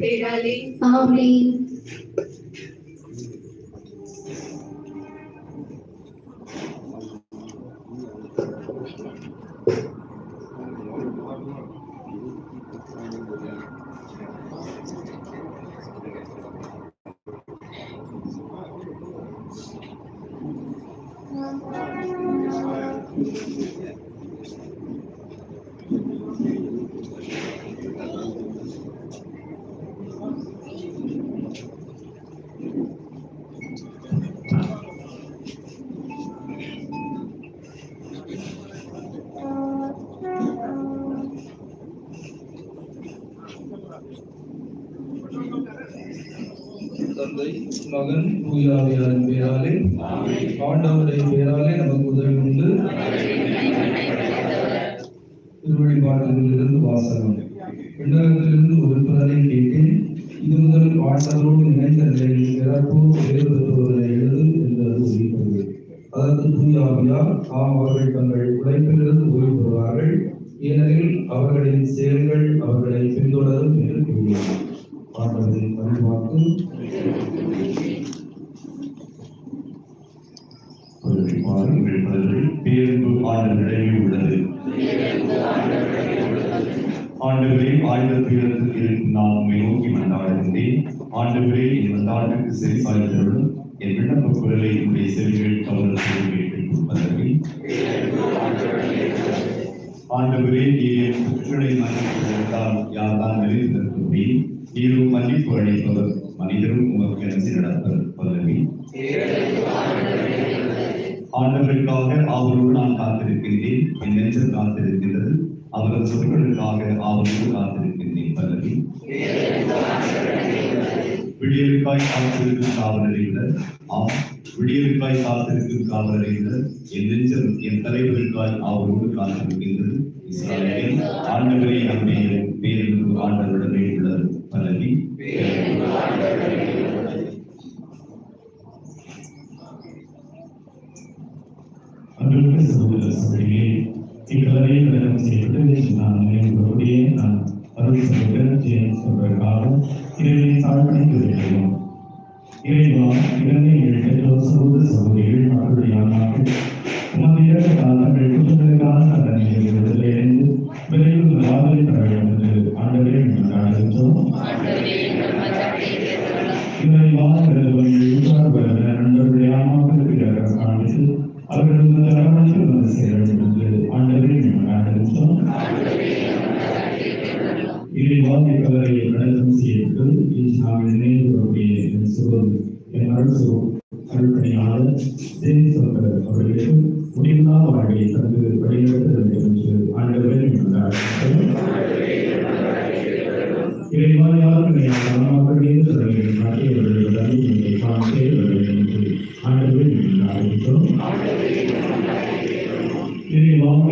பேராலே ஆமென் தந்தை மகன் தூயாவியாரின் பெயராலே ஆண்டவருடைய பெயராலே நமக்கு உதவி உண்டு. திருவழிபாடுகளிலிருந்து வாசகம். விண்ணகத்திலிருந்து ஒரு குரலை கேட்டேன். இது முதல் பாடலோடு இணைந்த நிலையில் பிறப்போ வேறுபடுவதை எழுது என்று அது அதற்கு தூயாவியார் ஆம் அவர்கள் தங்கள் உழைப்பிலிருந்து ஓய்வு பெறுவார்கள் ஏனெனில் அவர்களின் செயல்கள் அவர்களை பின்தொடரும் என்று கூறினார். ஆண்டவரின் அறிவாக்கு பாருங்கள் பதில்கள் உள்ளது. ஆண்டவரே ஆழ்ந்த துயரத்தில் நான் உண்மை நோக்கி மன்றாடுகின்றேன். ஆண்டவரே என் மன்றாட்டுக்கு செவி என் விண்ணப்ப குரலை உடைய செவிகள் பதவி ஆண்டவரே நீர் மன்னித்தால் யார் தான் வெளியிருந்தபடி நீரும் மன்னிப்பு அளிப்பவர் மனிதரும் உமக்கு நன்றி நடப்பர் பதவி ஆண்டவருக்காக அவரோடு நான் காத்திருக்கின்றேன். என் நெஞ்சம் காத்திருக்கின்றது. அவரது சொற்களுக்காக அவரோடு காத்திருக்கின்றேன் பல்லவி விடியலுக்காய் காத்திருக்கும் காவலரையினர் ஆம் விடியலுக்காய் காத்திருக்கும் காவலரையினர் என் நெஞ்சம் என் தலைவருக்காய் அவரோடு காத்திருக்கின்றது. இஸ்ராயேல் ஆண்டவரை நம்பிய பேருந்து ஆண்டவருடனே உள்ளது பல்லவி அன்புள்ள சகோதர சகோதரியே இக்கலரை கடனம் செய்வது நான் எங்களுடைய நான் அருள் சகோதர ஜேம்ஸ் அவர்களுக்காக இறைவனை தாழ்மைக்கு வேண்டும் இறைவா இரண்டை ஏழு சகோதர சகோதரிகள் அவருடைய ஆன்மாக்கள் உமது இறந்த காலங்கள் குற்றங்களுக்கான விடுதலையடைந்து விரைவில் வேண்டும் என்று ஆண்டவரே அழைத்தோம் இறைவா நண்பர்களுடைய ஆன்மாக்களுக்கு காண்பித்து இறைவாதி கவலை நடனம் செய்து நாம் இணைந்தவருடைய என் சுகம் அருள்பணியாளர் தேவி சொல்கிற அவர்களுக்கு முடிவில்லா வாழ்வை தந்து வழிநடத்த வேண்டும்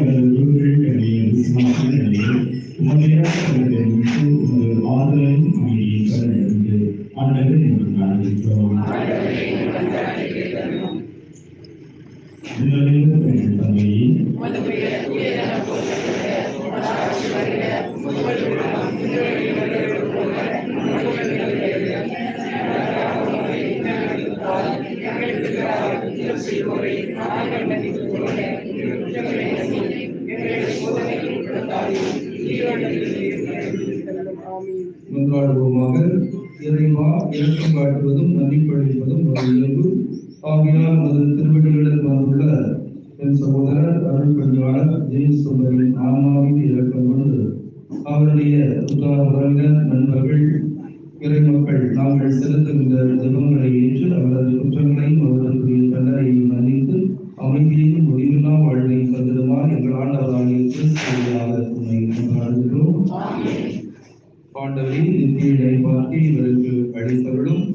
என்று நிலையில் எங்கள் தந்தையை மன்றாடுவோமாக இறைவா இறக்கம் காட்டுவதும் மன்னிப்பளிப்பதும் ஒரு இயல்பு. ஆகியால் அது திருவடிகளில் வந்துள்ள என் சகோதரர் அருள் பணியாளர் ஜெயிஸ் சுந்தரின் ஆன்மாவின் இறக்கம் கொண்டு அவருடைய உத்தார உறவினர் நண்பர்கள் இறைமக்கள் நாங்கள் செலுத்துகின்ற தெய்வங்களை ஏற்று அவரது குற்றங்களையும் அவர்களுடைய தண்டனையும் அறிந்து அமைதியையும் முடிவில்லா வாழ்வை தந்திடுமாறு எங்கள் ஆண்டவராகிய கிறிஸ்துவாக உண்மை கொண்டாடுகிறோம் ஆண்டவரின் நித்திய இடைப்பார்க்கை இவருக்கு அளித்தருளும்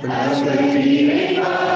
பிரகாசம் இங்கே